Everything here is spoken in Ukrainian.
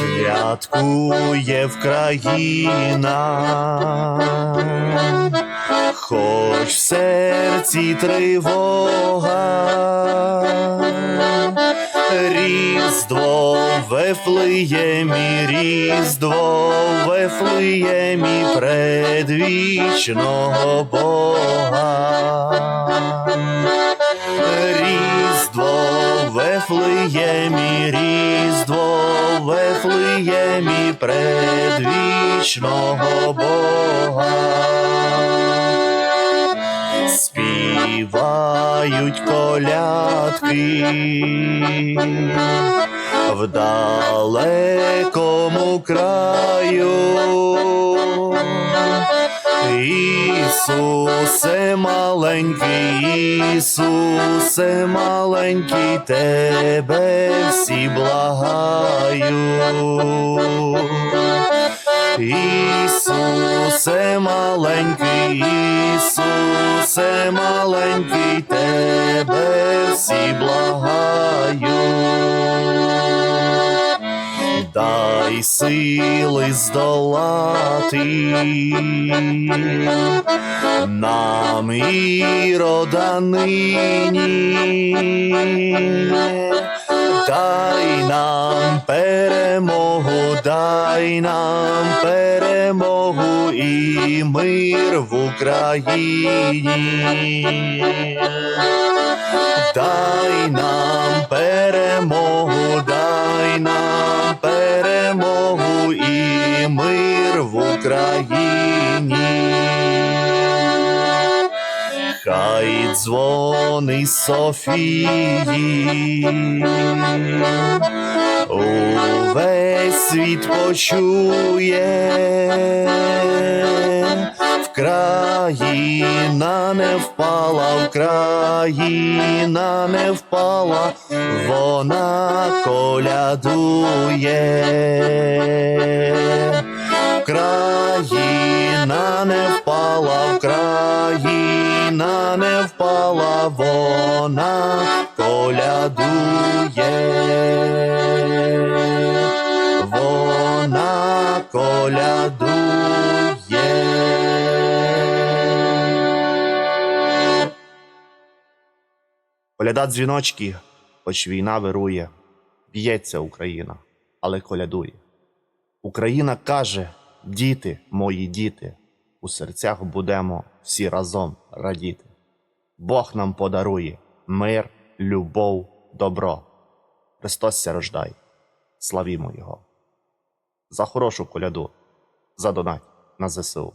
колядкує Вкраїна, хоч в серці тривога, Різдво в Вифлеємі, Різдво в Вифлеємі предвічного Бога. Різдво в Вифлеємі, Різдво Вифлеємі предвічного Бога. Співають колядки в далекому краю. Ісусе маленький, Ісусе маленький, тебе всі благаю. Ісусе маленький, Ісусе маленький, тебе всі благаю. Дай сили здолати нам і роданині. Дай нам перемогу, дай нам перемогу і мир в Україні. Дай нам Хай дзвони Софії, увесь світ почує, Вкраїна не впала, Вкраїна не впала, вона колядує. Не впала, вона колядує. Вона колядує. Коляда дзвіночки, хоч війна вирує, б'ється Україна, але колядує. Україна каже, діти, мої діти, у серцях будемо всі разом радіти. Бог нам подарує мир, любов, добро. Христос ся рождай, славімо Його. За хорошу коляду, за донать на ЗСУ.